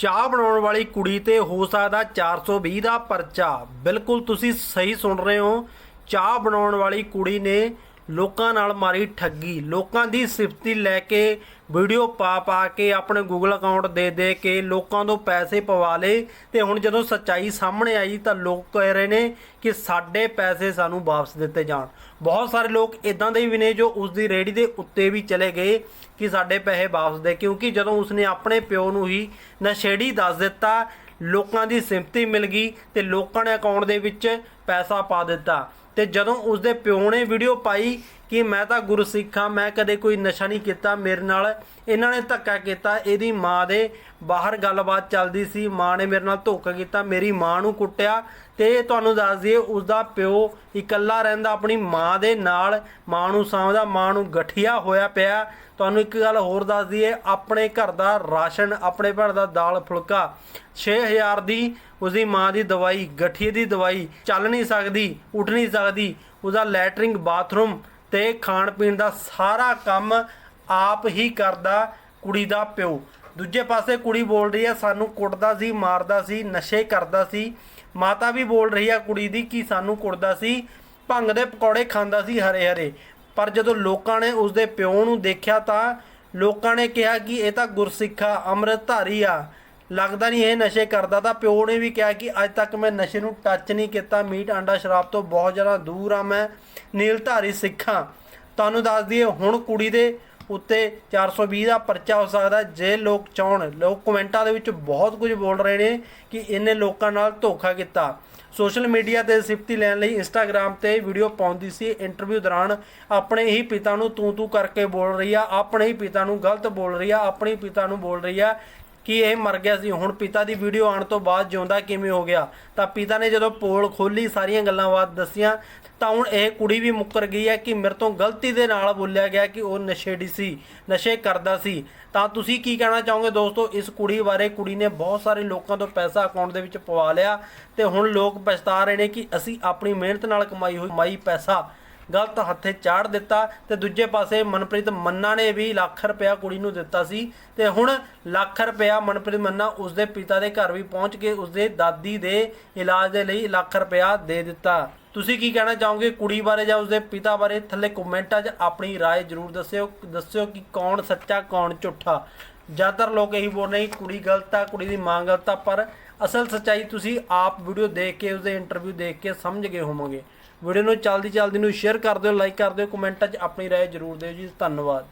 ਚਾਹ ਬਣਾਉਣ ਵਾਲੀ ਕੁੜੀ ਤੇ ਹੋ ਸਕਦਾ 420 ਦਾ ਪਰਚਾ। ਬਿਲਕੁਲ ਤੁਸੀਂ ਸਹੀ ਸੁਣ ਰਹੇ ਹੋ। ਚਾਹ ਬਣਾਉਣ ਵਾਲੀ ਕੁੜੀ ਨੇ ਲੋਕਾਂ ਨਾਲ ਮਾਰੀ ਠੱਗੀ। ਲੋਕਾਂ ਦੀ ਸਿਫਤੀ ਲੈ ਕੇ ਵੀਡੀਓ ਪਾ ਪਾ ਕੇ ਆਪਣੇ ਗੂਗਲ ਅਕਾਊਂਟ ਦੇ ਦੇ ਕੇ ਲੋਕਾਂ ਤੋਂ ਪੈਸੇ ਪਵਾ ਲਏ। ਤੇ ਹੁਣ ਜਦੋਂ ਸੱਚਾਈ ਸਾਹਮਣੇ ਆਈ ਤਾਂ ਲੋਕ ਕਹਿ ਰਹੇ ਨੇ ਕਿ ਸਾਡੇ ਪੈਸੇ ਸਾਨੂੰ ਵਾਪਸ ਦਿੱਤੇ ਜਾਣ। ਬਹੁਤ ਸਾਰੇ ਲੋਕ ਇਦਾਂ ਦੇ ਵੀ ਨੇ ਜੋ ਉਸ ਦੀ ਰੇੜੀ ਦੇ ਉੱਤੇ ਵੀ ਚਲੇ ਗਏ ਕਿ ਸਾਡੇ ਪੈਸੇ ਵਾਪਸ ਦੇ। ਕਿਉਂਕਿ ਜਦੋਂ ਉਸਨੇ ਆਪਣੇ ਪਿਓ ਨੂੰ ਹੀ ਨਸ਼ੇੜੀ ਦੱਸ ਦਿੱਤਾ, ਲੋਕਾਂ ਦੀ ਸਿਫਤੀ ਮਿਲ ਗਈ ਤੇ ਲੋਕਾਂ ਨੇ ਅਕਾਊਂਟ ਦੇ ਵਿੱਚ ਪੈਸਾ ਪਾ ਦਿੱਤਾ। ਤੇ ਜਦੋਂ ਉਸਦੇ ਪਿਓ ਨੇ ਵੀਡੀਓ ਪਾਈ ਕਿ ਮੈਂ ਤਾਂ ਗੁਰਸਿੱਖ ਹਾਂ ਮੈਂ ਕਦੇ ਕੋਈ ਨਸ਼ਾ ਨਹੀਂ ਕੀਤਾ ਮੇਰੇ ਨਾਲ, ਇਹਨਾਂ ਨੇ ਧੱਕਾ ਕੀਤਾ, ਇਹਦੀ ਮਾਂ ਦੇ ਬਾਹਰ ਗੱਲਬਾਤ ਚੱਲਦੀ ਸੀ, ਮਾਂ ਨੇ ਮੇਰੇ ਨਾਲ ਧੋਖਾ ਕੀਤਾ, ਮੇਰੀ ਮਾਂ ਨੂੰ ਕੁੱਟਿਆ ਤੇ ਤੁਹਾਨੂੰ ਦੱਸ ਦਈਏ ਉਸਦਾ ਪਿਓ ਇਕੱਲਾ ਰਹਿੰਦਾ, ਆਪਣੀ ਮਾਂ ਦੇ ਨਾਲ, ਮਾਂ ਨੂੰ ਸਾਂਭਦਾ, ਮਾਂ ਨੂੰ ਗਠੀਆ ਹੋਇਆ ਪਿਆ। ਤੁਹਾਨੂੰ ਇੱਕ ਗੱਲ ਹੋਰ ਦੱਸ ਦਈਏ, ਆਪਣੇ ਘਰ ਦਾ ਰਾਸ਼ਨ, ਆਪਣੇ ਘਰ ਦਾ ਦਾਲ ਫੁਲਕਾ 6000 ਦੀ ਉਸਦੀ ਮਾਂ ਦੀ ਦਵਾਈ, ਗਠੀਏ ਦੀ ਦਵਾਈ ਚੱਲ ਨਹੀਂ ਸਕਦੀ, ਉੱਠ ਨਹੀਂ ਸਕਦੀ। ਉਹਦਾ ਲੈਟਰਿੰਗ, ਬਾਥਰੂਮ ਤੇ ਖਾਣ ਪੀਣ ਦਾ ਸਾਰਾ ਕੰਮ ਆਪ ਹੀ ਕਰਦਾ ਕੁੜੀ ਦਾ ਪਿਓ। ਦੂਜੇ ਪਾਸੇ ਕੁੜੀ ਬੋਲ ਰਹੀ ਹੈ, ਸਾਨੂੰ ਕੁੱਟਦਾ ਸੀ, ਮਾਰਦਾ ਸੀ, ਨਸ਼ੇ ਕਰਦਾ ਸੀ। ਮਾਤਾ ਵੀ ਬੋਲ ਰਹੀ ਆ ਕੁੜੀ ਦੀ ਕਿ ਸਾਨੂੰ ਕੁੱਟਦਾ ਸੀ, ਭੰਗ ਦੇ ਪਕੌੜੇ ਖਾਂਦਾ ਸੀ ਹਰੇ ਹਰੇ। ਪਰ ਜਦੋਂ ਲੋਕਾਂ ਨੇ ਉਸਦੇ ਪਿਓ ਨੂੰ ਦੇਖਿਆ ਤਾਂ ਲੋਕਾਂ ਨੇ ਕਿਹਾ ਕਿ ਇਹ ਤਾਂ ਗੁਰਸਿੱਖਾ, ਅੰਮ੍ਰਿਤਧਾਰੀ ਆ। ਲੱਗਦਾ ਨਹੀਂ ਇਹ ਨਸ਼ੇ ਕਰਦਾ, ਤਾਂ ਪਿਓ ਨੇ ਵੀ ਕਿਹਾ ਕਿ ਅੱਜ ਤੱਕ ਮੈਂ ਨਸ਼ੇ ਨੂੰ ਟੱਚ ਨਹੀਂ ਕੀਤਾ, ਮੀਟ ਆਂਡਾ ਸ਼ਰਾਬ ਤੋਂ ਬਹੁਤ ਜ਼ਿਆਦਾ ਦੂਰ ਆ ਮੈਂ, ਨੀਲਧਾਰੀ ਸਿੱਖਾਂ। ਤੁਹਾਨੂੰ ਦੱਸ ਦਈਏ, ਹੁਣ ਕੁੜੀ ਦੇ ਉੱਤੇ 420 ਦਾ ਪਰਚਾ ਹੋ ਸਕਦਾ, ਜੇ ਲੋਕ ਚਾਹਣ, ਲੋਕ ਕਮੈਂਟਾਂ ਦੇ ਵਿੱਚ ਬਹੁਤ ਕੁਝ ਬੋਲ ਰਹੇ ਨੇ ਕਿ ਇਹਨੇ ਲੋਕਾਂ ਨਾਲ ਧੋਖਾ ਕੀਤਾ। ਸੋਸ਼ਲ ਮੀਡੀਆ ਤੇ ਸਿਫਤੀ ਲੈਣ ਲਈ ਇੰਸਟਾਗ੍ਰam ਤੇ ਵੀਡੀਓ ਪਾਉਂਦੀ ਸੀ, ਇੰਟਰਵਿਊ ਦੌਰਾਨ ਆਪਣੇ ਹੀ ਪਿਤਾ ਨੂੰ ਤੂੰ ਤੂੰ ਕਰਕੇ ਬੋਲ ਰਹੀ ਆ, ਆਪਣੇ ਹੀ ਪਿਤਾ ਨੂੰ ਗਲਤ ਬੋਲ ਰਹੀ ਆ, ਆਪਣੇ ਹੀ ਪਿਤਾ ਨੂੰ ਬੋਲ ਰਹੀ ਆ ਕਿ ਇਹ ਮਰ ਗਿਆ ਸੀ। ਹੁਣ ਪਿਤਾ ਦੀ ਵੀਡੀਓ ਆਉਣ ਤੋਂ ਬਾਅਦ ਜਿਉਂਦਾ ਕਿਵੇਂ ਹੋ ਗਿਆ? ਤਾਂ ਪਿਤਾ ਨੇ ਜਦੋਂ ਪੋਲ ਖੋਲੀ ਸਾਰੀਆਂ ਗੱਲਾਂ ਬਾਤ ਦੱਸੀਆਂ, ਤਾਂ ਹੁਣ ਇਹ ਕੁੜੀ ਵੀ ਮੁੱਕਰ ਗਈ ਹੈ ਕਿ ਮੇਰੇ ਤੋਂ ਗਲਤੀ ਦੇ ਨਾਲ ਬੋਲਿਆ ਗਿਆ ਕਿ ਉਹ ਨਸ਼ੇੜੀ ਸੀ, ਨਸ਼ੇ ਕਰਦਾ ਸੀ। ਤਾਂ ਤੁਸੀਂ ਕੀ ਕਹਿਣਾ ਚਾਹੋਗੇ ਦੋਸਤੋ? ਇਸ ਕੁੜੀ ਬਾਰੇ ਕੁੜੀ ਨੇ ਬਹੁਤ ਸਾਰੇ ਲੋਕਾਂ ਤੋਂ ਪੈਸਾ ਅਕਾਊਂਟ ਦੇ ਵਿੱਚ ਪਵਾ ਲਿਆ ਤੇ ਹੁਣ ਲੋਕ ਪਛਤਾ ਰਹੇ ਨੇ ਕਿ ਅਸੀਂ ਆਪਣੀ ਮਿਹਨਤ ਨਾਲ ਕਮਾਈ ਹੋਈ, ਕਮਾਈ ਪੈਸਾ ਗਲਤ ਹੱਥੇ ਚਾੜ ਦਿੱਤਾ ਤੇ ਦੂਜੇ ਪਾਸੇ ਮਨਪ੍ਰੀਤ ਮੰਨਾ ਨੇ ਵੀ ਲੱਖ ਰੁਪਇਆ ਕੁੜੀ ਨੂੰ ਦਿੱਤਾ ਸੀ ਤੇ ਹੁਣ ਲੱਖ ਰੁਪਇਆ ਮਨਪ੍ਰੀਤ ਮੰਨਾ ਉਸਦੇ ਪਿਤਾ ਦੇ ਘਰ ਵੀ ਪਹੁੰਚ ਕੇ ਉਸਦੇ ਦਾਦੀ ਦੇ ਇਲਾਜ ਦੇ ਲਈ ਲੱਖ ਰੁਪਇਆ ਦੇ ਦਿੱਤਾ ਤੁਸੀਂ ਕੀ ਕਹਿਣਾ ਚਾਹੋਗੇ ਕੁੜੀ ਬਾਰੇ ਜਾਂ ਉਸਦੇ ਪਿਤਾ ਬਾਰੇ ਥੱਲੇ ਕਮੈਂਟਾਂ 'ਚ ਆਪਣੀ رائے ਜ਼ਰੂਰ ਦੱਸਿਓ ਦੱਸਿਓ ਕਿ ਕੌਣ ਸੱਚਾ ਕੌਣ ਝੂਠਾ ਜ਼ਿਆਦਾਤਰ ਲੋਕ ਇਹੀ ਬੋਲ ਰਹੇ ਕਿ ਕੁੜੀ ਗਲਤ ਆ ਕੁੜੀ ਦੀ ਮਾਂ ਗਲਤ ਆ ਪਰ ਅਸਲ ਸੱਚਾਈ ਤੁਸੀਂ ਆਪ ਵੀਡੀਓ ਦੇਖ ਕੇ ਉਸਦੇ ਇੰਟਰਵਿਊ ਦੇਖ ਕੇ ਸਮਝ ਗਏ ਹੋਵੋਗੇ ਵੀਡੀਓ ਨੂੰ ਜਲਦੀ ਜਲਦੀ ਨੂੰ ਸ਼ੇਅਰ ਕਰ ਦਿਓ ਲਾਈਕ ਕਰ ਦਿਓ ਕਮੈਂਟਾਂ 'ਚ ਆਪਣੀ رائے ਜ਼ਰੂਰ ਦਿਓ ਜੀ ਧੰਨਵਾਦ